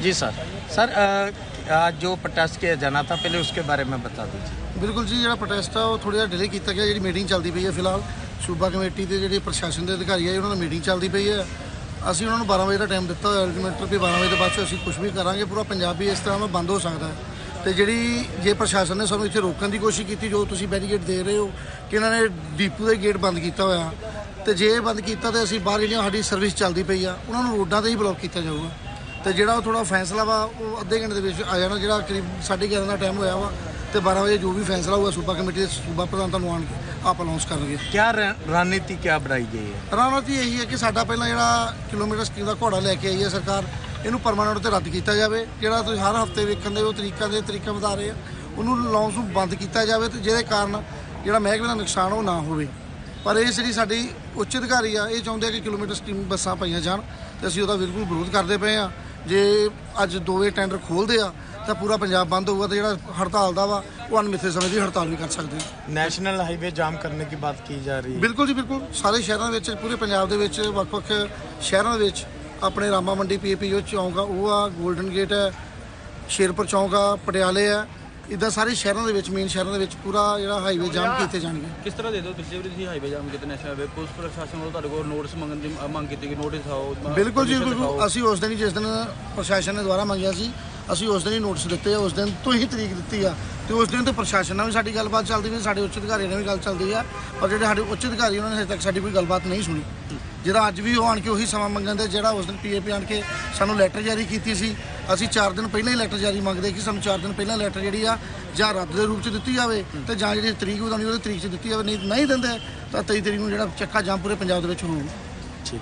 जी sir sir अ, आज जो protest किया जाना था पहले उसके बारे में बता दीजिए ਬਿਲਕੁਲ ਜੀ ਜਿਹੜਾ ਪ੍ਰੋਟੈਸਟ ਆ ਉਹ ਥੋੜਾ ਜਿਹਾ ਡਿਲੇ ਕੀਤਾ ਗਿਆ ਜਿਹੜੀ ਮੀਟਿੰਗ ਚੱਲਦੀ ਪਈ ਹੈ ਫਿਲਹਾਲ ਸੂਬਾ ਕਮੇਟੀ ਦੇ ਜਿਹੜੇ ਪ੍ਰਸ਼ਾਸਨ ਦੇ ਅਧਿਕਾਰੀ ਆ ਉਹਨਾਂ ਨਾਲ ਮੀਟਿੰਗ ਚੱਲਦੀ ਪਈ ਹੈ ਅਸੀਂ ਉਹਨਾਂ ਨੂੰ 12 ਵਜੇ ਦਾ ਟਾਈਮ ਦਿੱਤਾ ਹੋਇਆ ਅਲਟੀਮੇਟਰ ਵੀ 12 ਵਜੇ ਤੋਂ ਬਾਅਦ 'ਚ ਅਸੀਂ ਕੁਝ ਵੀ ਕਰਾਂਗੇ ਪੂਰਾ ਪੰਜਾਬੀ ਇਸ ਤਰ੍ਹਾਂ ਨਾਲ ਬੰਦ ਹੋ ਸਕਦਾ ਹੈ ਤੇ ਜਿਹੜੀ ਜੇ ਪ੍ਰਸ਼ਾਸਨ ਨੇ ਸਾਨੂੰ ਇੱਥੇ ਰੋਕਣ ਦੀ ਕੋਸ਼ਿਸ਼ ਕੀਤੀ ਜੋ ਤੁਸੀਂ ਬੈਰੀਕੇਡ ਦੇ ਰਹੇ ਹੋ ਕਿ ਇਹਨਾਂ ਨੇ ਡੀਪੂ ਦਾ ਗੇਟ ਬੰਦ ਕੀਤਾ ਹੋਇਆ ਤੇ ਜੇ ਇਹ ਬੰਦ ਕੀਤਾ ਤੇ ਅਸੀਂ ਬਾਹਰ ਜਿਹੜੀਆਂ ਸਾਡੀ ਸਰਵਿਸ ਚੱਲਦੀ ਪਈ ਆ ਉਹਨਾਂ ਨੂੰ ਰੋਡਾਂ ਤੇ ਹੀ ਬਲੌਕ ਕੀਤਾ ਜਾਊਗਾ ਤੇ ਜਿਹੜਾ ਉਹ ਥੋੜਾ ਫੈਸਲਾ ਵਾ ਉਹ ਅੱਧੇ ਘੰਟੇ ਦੇ ਵਿੱਚ ਆ ਜਾਣਾ ਜਿਹੜਾ ਕਰੀਬ 11:30 ਦਾ ਟਾਈਮ ਹੋਇਆ ਵਾ ਤੇ 12 ਵਜੇ ਜੋ ਵੀ ਫੈਸਲਾ ਹੋਊਗਾ ਸੂਬਾ ਕਮੇਟੀ ਦੇ ਸੂਬਾ ਪ੍ਰਧਾਨ ਤੁਹਾਨੂੰ ਆਣ ਕੇ ਆਪ ਅਨਾਉਂਸ ਕਰਨਗੇ। ਕਿਆ ਰਣਨੀਤੀ ਕਿਆ ਬਣਾਈ ਗਈ ਹੈ? ਰਣਨੀਤੀ ਇਹੀ ਹੈ ਕਿ ਸਾਡਾ ਪਹਿਲਾਂ ਜਿਹੜਾ ਕਿਲੋਮੀਟਰ ਸਕੀਮ ਦਾ ਘੋੜਾ ਲੈ ਕੇ ਆਈ ਹੈ ਸਰਕਾਰ ਇਹਨੂੰ ਪਰਮਾਨੈਂਟ ਤੇ ਰੱਦ ਕੀਤਾ ਜਾਵੇ। ਜਿਹੜਾ ਤੁਸੀਂ ਹਰ ਹਫ਼ਤੇ ਵੇਖਣ ਦੇ ਉਹ ਤਰੀਕਾ ਦੇ ਤਰੀਕਾ ਵਧਾ ਰਹੇ ਆ ਉਹਨੂੰ ਲਾਉਂਸ ਨੂੰ ਬੰਦ ਕੀਤਾ ਜਾਵੇ ਤੇ ਜਿਹਦੇ ਕਾਰਨ ਜਿਹੜਾ ਮਹਿਕਮੇ ਦਾ ਨੁਕਸਾਨ ਉਹ ਨਾ ਹੋਵੇ। ਪਰ ਇਹ ਜਿਹੜੀ ਸਾਡੀ ਉੱਚ ਅਧਿਕਾਰੀ ਆ ਇਹ ਚਾਹੁੰਦੇ ਆ ਕਿ ਕਿਲੋਮੀਟਰ ਸਟੀਮ ਬੱਸਾਂ ਪਾਈਆਂ ਜਾਣ ਤੇ ਅਸੀਂ ਉਹਦਾ ਬਿਲਕੁਲ ਵਿਰੋਧ ਕਰਦੇ ਪਏ ਆ। ਜੇ ਅੱਜ ਦੋਵੇਂ ਟੈਂਡਰ ਖੋਲਦੇ ਆ ਤਾਂ ਪੂਰਾ ਪੰਜਾਬ ਬੰਦ ਹੋਊਗਾ ਤੇ ਜਿਹੜਾ ਹੜਤਾਲ ਦਾ ਵਾ ਉਹ ਅਨਮਿੱਥੇ ਸਮੇਂ ਦੀ ਹੜਤਾਲ ਨਹੀਂ ਕਰ ਸਕਦੇ ਨੈਸ਼ਨਲ ਹਾਈਵੇ ਜਾਮ ਕਰਨ ਦੀ ਬਾਤ ਕੀ ਜਾ ਰਹੀ ਹੈ? ਬਿਲਕੁਲ ਜੀ ਬਿਲਕੁਲ। ਸਾਰੇ ਸ਼ਹਿਰਾਂ ਵਿੱਚ ਪੂਰੇ ਪੰਜਾਬ ਦੇ ਵਿੱਚ ਵੱਖ-ਵੱਖ ਸ਼ਹਿਰਾਂ ਵਿੱਚ ਆਪਣੇ ਰਾਮਾ ਮੰਡੀ ਪੀਪੀਓ ਚੌਂਕ ਆ ਉਹ ਆ ਗੋਲਡਨ ਗੇਟ ਹੈ ਸ਼ੇਰਪੁਰ ਚੌਂਕ ਆ ਪਟਿਆਲੇ ਹੈ। ਇਦਾਂ ਸਾਰੇ ਸ਼ਹਿਰਾਂ ਦੇ ਵਿੱਚ ਮੇਨ ਸ਼ਹਿਰਾਂ ਦੇ ਵਿੱਚ ਪੂਰਾ ਜਿਹੜਾ ਹਾਈਵੇ ਜਾਮ ਕੀਤੇ ਜਾਣਗੇ। ਕਿਸ ਤਰ੍ਹਾਂ ਦੇ ਪਿਛਲੇ ਵਾਰੀ ਤੁਸੀਂ ਹਾਈਵੇ ਜਾਮ ਕੀਤੇ ਨੈਸ਼ਨਲ ਹਾਈਵੇ ਪੁਲਿਸ ਪ੍ਰਸ਼ਾਸਨ ਵੱਲੋਂ ਤੁਹਾਡੇ ਕੋਲ ਨੋਟਿਸ ਮੰਗਣ ਦੀ ਮੰਗ ਕੀਤੀ ਕਿ ਨੋਟਿਸ ਆਓ ਬਿਲਕੁਲ ਜੀ ਬਿਲਕੁਲ। ਅਸੀਂ ਉਸ ਦਿਨ ਹੀ ਜਿਸ ਦਿਨ ਪ੍ਰਸ਼ਾਸਨ ਨੇ ਦੁਆਰਾ ਮੰਗਿਆ ਸੀ ਅਸੀਂ ਉਸ ਦਿਨ ਹੀ ਨੋਟਿਸ ਦਿੱਤੇ ਆ। ਉਸ ਦਿਨ ਤੋਂ ਹੀ ਤਰੀਕ ਦਿੱਤੀ ਆ। ਤੇ ਉਸ ਦਿਨ ਤੇ ਪ੍ਰਸ਼ਾਸਨ ਨਾਲ ਵੀ ਸਾਡੀ ਗੱਲਬਾਤ ਚੱਲਦੀ ਵੀ ਸਾਡੇ ਉੱਚ ਅਧਿਕਾਰੀਆਂ ਨਾਲ ਵੀ ਗੱਲ ਚੱਲਦੀ ਆ। ਪਰ ਜਿਹੜੇ ਸਾਡੇ ਉੱਚ ਅਧਿਕਾਰੀ ਉਹਨਾਂ ਨੇ ਹਜੇ ਤੱਕ ਸਾਡੀ ਕੋਈ ਗੱਲਬਾਤ ਨਹੀਂ ਸੁਣੀ। ਜਿਹੜਾ ਅੱਜ ਵੀ ਉਹ ਆਣ ਕੇ ਉਹੀ ਸਮਾਂ ਮੰਗਣ ਦੇ ਜਿਹੜਾ ਉਸ ਦਿਨ ਪੀਏਪੀ ਆਣ ਕੇ ਸਾਨੂੰ ਲੈਟਰ ਜਾਰੀ ਕੀਤੀ ਸੀ ਅਸੀਂ 4 ਦਿਨ ਪਹਿਲਾਂ ਹੀ ਲੈਟਰ ਜਾਰੀ ਮੰਗਦੇ ਕਿ ਸਾਨੂੰ 4 ਦਿਨ ਪਹਿਲਾਂ ਲੈਟਰ ਜਿਹੜੀ ਆ ਜਾਂ ਰੱਦ ਦੇ ਰੂਪ 'ਚ ਦਿੱਤੀ ਜਾਵੇ ਤੇ ਜਾਂ ਜਿਹੜੀ ਤਰੀਕ ਬਣਾਉਣੀ ਉਹਦੇ ਤਰੀਕ 'ਚ ਦਿੱਤੀ ਜਾਵੇ, ਨਹੀਂ ਨਹੀਂ ਦਿੰਦੇ, ਤਾਂ 23 ਤਰੀਕ ਨੂੰ ਜਿਹੜਾ ਚੱਕਾ ਜਾਂ ਪੂਰੇ ਪੰਜਾਬ ਦੇ ਵਿੱਚ ਹੋਊ ਠੀਕ